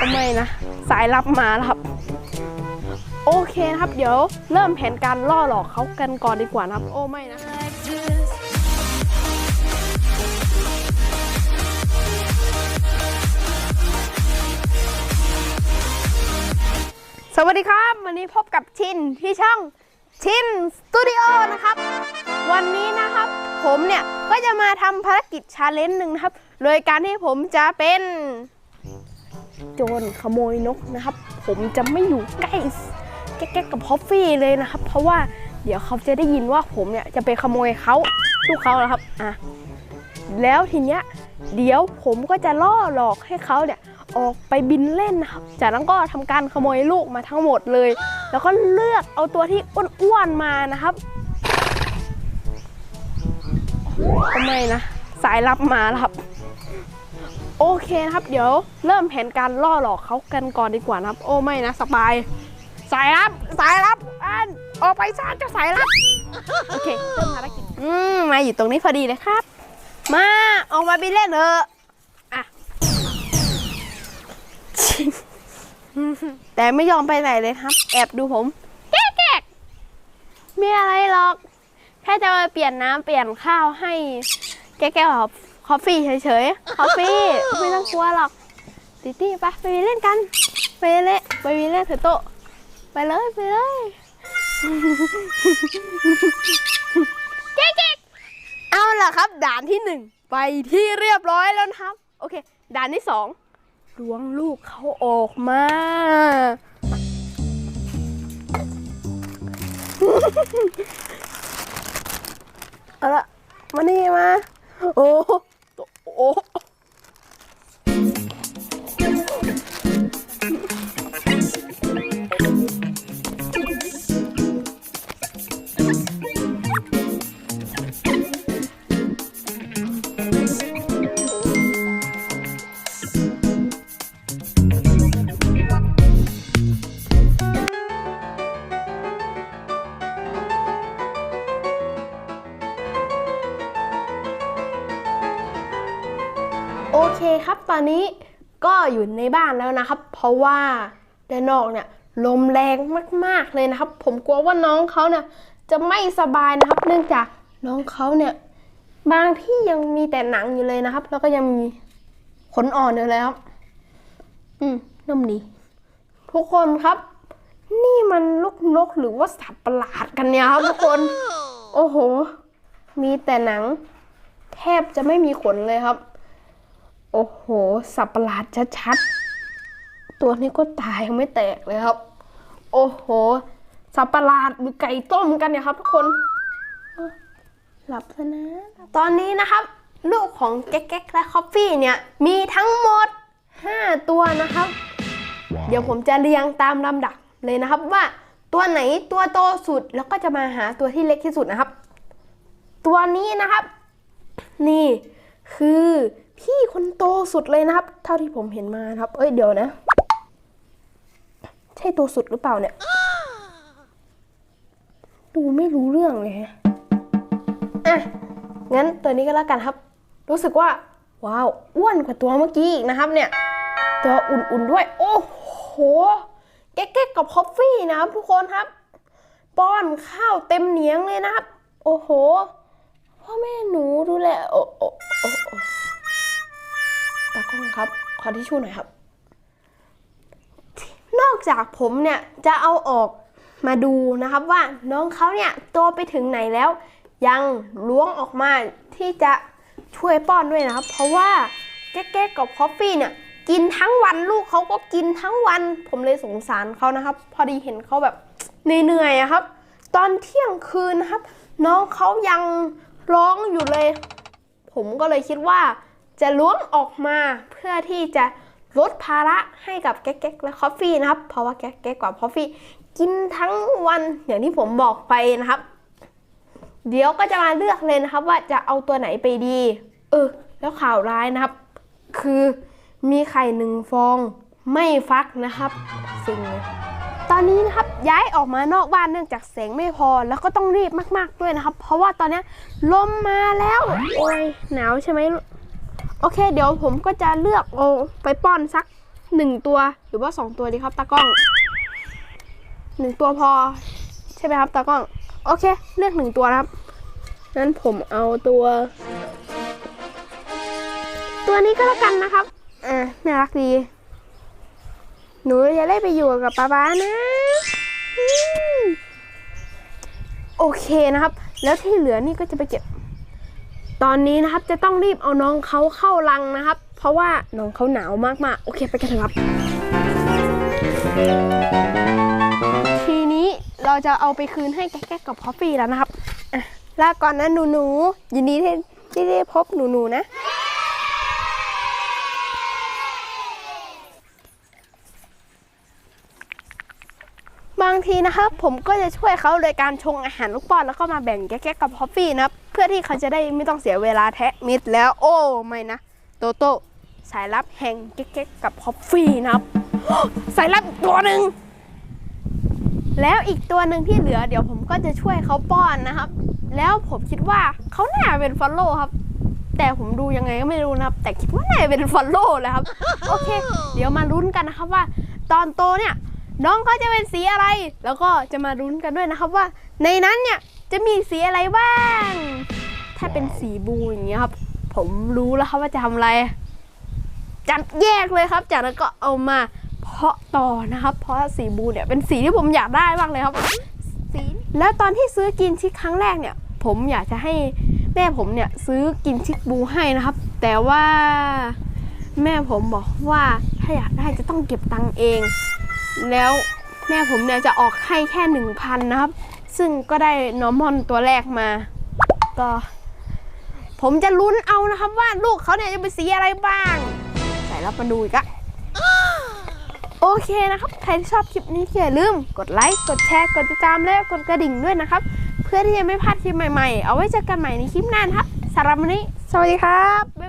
ทำไม่นะ สายลับมาแล้วครับ โอเคนะครับ เดี๋ยวเริ่มแผนการล่อหลอกเขากันก่อนดีกว่านะครับ โอ้ไม่นะสวัสดีครับ วันนี้พบกับชินที่ช่องชินสตูดิโอนะครับ วันนี้นะครับ ผมเนี่ย ก็จะมาทำภารกิจชาเลนจ์หนึ่งนะครับ โดยการที่ผมจะเป็น โจรขโมยนกนะครับ ผมจะไม่อยู่ใกล้แก๊กกับพอฟฟี่เลยนะครับ เพราะว่าเดี๋ยวเขาจะได้ยินว่าผมเนี่ยจะไปขโมยเขาลูกเขาแล้วครับอะแล้วทีเนี้ยเดี๋ยวผมก็จะล่อหลอกให้เขาเนี่ยออกไปบินเล่นนะครับ จากนั้นก็ทำการขโมยลูกมาทั้งหมดเลย แล้วก็เลือกเอาตัวที่อ้วนๆมานะครับทำไมนะ สายลับมาแล้วครับ โอเคนะครับ เดี๋ยวเริ่มแผนการล่อหลอกเขากันก่อนดีกว่านะครับ โอ้ไม่นะสบายสายลับสายลับอันออกไปซะเจ้าสายลับโอเคเริ่มภารกิจอืมมาอยู่ตรงนี้พอดีเลยครับ มาออกมาบินเล่นเถอะอะแต่ไม่ยอมไปไหนเลยครับ แอบดูผมแก๊กแก๊กไม่อะไรหรอกแค่จะมาเปลี่ยนน้ำเปลี่ยนข้าวให้แก้วๆ คอฟฟี่เฉยๆคอฟฟี่ไม่ต้องกลัวหรอกติตี้ไปไปเล่นกันไปเล่นไปเล่นเถอะโตไปเลยไปเลยแก๊กแก๊กเอาล่ะครับ ด่านที่หนึ่งไปที่เรียบร้อยแล้วนะครับ โอเค ด่านที่สองล้วงลูกเขาออกมาเอาละมานี่มา โอ้ โอนนี้ก็อยู่ในบ้านแล้วนะครับ เพราะว่าด้านนอกเนี่ยลมแรงมากๆเลยนะครับ ผมกลัวว่าน้องเขาเนี่ยจะไม่สบายนะครับ เนื่องจากน้องเขาเนี่ยบางที่ยังมีแต่หนังอยู่เลยนะครับ แล้วก็ยังมีขนอ่อนอยู่เลยครับอืมนุ่มดีทุกคนครับ นี่มันลูกนกหรือว่าสัตว์ประหลาดกันเนี่ยครับทุกคน โอ้โห มีแต่หนัง แทบจะไม่มีขนเลยครับ โอ้โห สัตว์ประหลาดชัดๆ ตัวนี้ก็ตายยังไม่แตกเลยครับ โอ้โห สัตว์ประหลาดหรือไก่ต้มกันเนี่ยครับ ทุกคน หลับซะนะ ตอนนี้นะครับ ลูกของแก๊กๆและคอฟฟี่เนี่ย มีทั้งหมด 5 ตัวนะครับ เดี๋ยวผมจะเรียงตามลำดับเลยนะครับว่าตัวไหนตัวโตสุดแล้วก็จะมาหาตัวที่เล็กที่สุดนะครับ ตัวนี้นะครับ นี่คือ พี่คนโตสุดเลยนะครับ เท่าที่ผมเห็นมาครับ เอ้ยเดี๋ยวนะ ใช่ตัวสุดหรือเปล่าเนี่ย ดูไม่รู้เรื่องเลยฮะอะงั้นตัวนี้ก็แล้วกันครับ รู้สึกว่า ว้าวอ้วนกว่าตัวเมื่อกี้อีกนะครับ เนี่ย ตัวอุ่นๆด้วย โอ้โหแก๊กๆกับคอฟฟี่นะครับทุกคนครับ ป้อนข้าวเต็มเหนียงเลยนะครับ โอ้โหพ่อแม่หนูดูแลโอ้โอ้โอ้ ตากล้องครับ ขอที่ชู่หน่อยครับ นอกจากผมเนี่ยจะเอาออกมาดูนะครับว่าน้องเขาเนี่ยโตไปถึงไหนแล้ว ยังล้วงออกมาที่จะช่วยป้อนด้วยนะครับ เพราะว่าแก๊กๆกับคอฟฟี่เนี่ยกินทั้งวันลูกเขาก็กินทั้งวัน ผมเลยสงสารเขานะครับ พอดีเห็นเขาแบบเหนื่อยๆครับ ตอนเที่ยงคืนนะครับ น้องเขายังร้องอยู่เลย ผมก็เลยคิดว่า จะล้วงออกมาเพื่อที่จะลดภาระให้กับแก๊กและคอฟฟี่นะครับ เพราะว่าแก๊กๆกับคอฟฟี่กินทั้งวันอย่างที่ผมบอกไปนะครับ เดี๋ยวก็จะมาเลือกเลยนะครับ ว่าจะเอาตัวไหนไปดี เออ แล้วข่าวร้ายนะครับ คือมีไข่หนึ่งฟองไม่ฟักนะครับสิ่งตอนนี้นะครับย้ายออกมานอกบ้านเนื่องจากแสงไม่พอแล้วก็ต้องรีบมาก ๆด้วยนะครับ เพราะว่าตอนนี้ลมมาแล้ว โอ้ยหนาวใช่ไหม โอเค เดี๋ยวผมก็จะเลือกเอาไปป้อนสักหนึ่งตัวหรือว่าสองตัวดีครับตากล้องหนึ่งตัวพอ ใช่ไหมครับตากล้อง โอเค เลือกหนึ่งตัวนะครับงั้นผมเอาตัว ตัวนี้ก็แล้วกันนะครับอ่าน่ารักดี หนูจะได้ไปอยู่กับป๊าป๊านะโอเคนะครับ แล้วที่เหลือนี่ก็จะไปเก็บ ตอนนี้นะครับจะต้องรีบเอาน้องเขาเข้ารังนะครับ เพราะว่าน้องเขาหนาวมากๆ โอเคไปกันเถอะครับ ทีนี้เราจะเอาไปคืนให้แก๊กกับพอฟฟี่แล้วนะครับลาก่อนนะหนูๆยินดีที่ที่ได้พบหนูๆนะ บางทีนะครับ ผมก็จะช่วยเขาโดยการชงอาหารลูกป้อนแล้วก็มาแบ่งแก๊กกับพอฟฟี่นะครับ พื่อที่เขาจะได้ไม่ต้องเสียเวลาแทะมิดแล้วโอ้ไม่นะ โตโต้สายลับแห่งแก๊กๆกับพอฟฟี่นะครับสายลับอีกตัวหนึ่งแล้วอีกตัวหนึ่งที่เหลือเดี๋ยวผมก็จะช่วยเขาป้อนนะครับ แล้วผมคิดว่าเขาน่าเป็นฟอลโล่ครับ แต่ผมดูยังไงก็ไม่รู้นะครับ แต่คิดว่าน่าจะเป็นฟอลโล่แหละครับ โอเค เดี๋ยวมาลุ้นกันนะครับว่า ตอนโตเนี่ย น้องเขาจะเป็นสีอะไร แล้วก็จะมาลุ้นกันด้วยนะครับว่า ในนั้นเนี่ยจะมีสีอะไรบ้าง ถ้าเป็นสีบูอย่างเงี้ยครับ ผมรู้แล้วครับว่าจะทำอะไร จัดแยกเลยครับ จากนั้นก็เอามาเพาะต่อนะครับ เพราะสีบูเนี่ยเป็นสีที่ผมอยากได้มากเลยครับ สีแล้วตอนที่ซื้อกินชิคครั้งแรกเนี่ย ผมอยากจะให้แม่ผมเนี่ยซื้อกินชิคบูให้นะครับ แต่ว่าแม่ผมบอกว่าถ้าอยากได้จะต้องเก็บตังค์เอง แล้วแม่ผมเนี่ยจะออกให้แค่หนึ่งพันนะครับ ซึ่งก็ได้นอร์มอนตัวแรกมา ก็ ผมจะลุ้นเอานะครับว่าลูกเขาเนี่ยจะเป็นสีอะไรบ้าง ใส่แล้วมาดูอีกอะโอเคนะครับ ใครที่ชอบคลิปนี้อย่าลืม กดไลค์ กดแชร์ กดติดตามและกดกระดิ่งด้วยนะครับ เพื่อที่จะไม่พลาดคลิปใหม่ๆ เอาไว้เจอกันใหม่ในคลิปหน้านะครับสำหรับวันนี้ สวัสดีครับ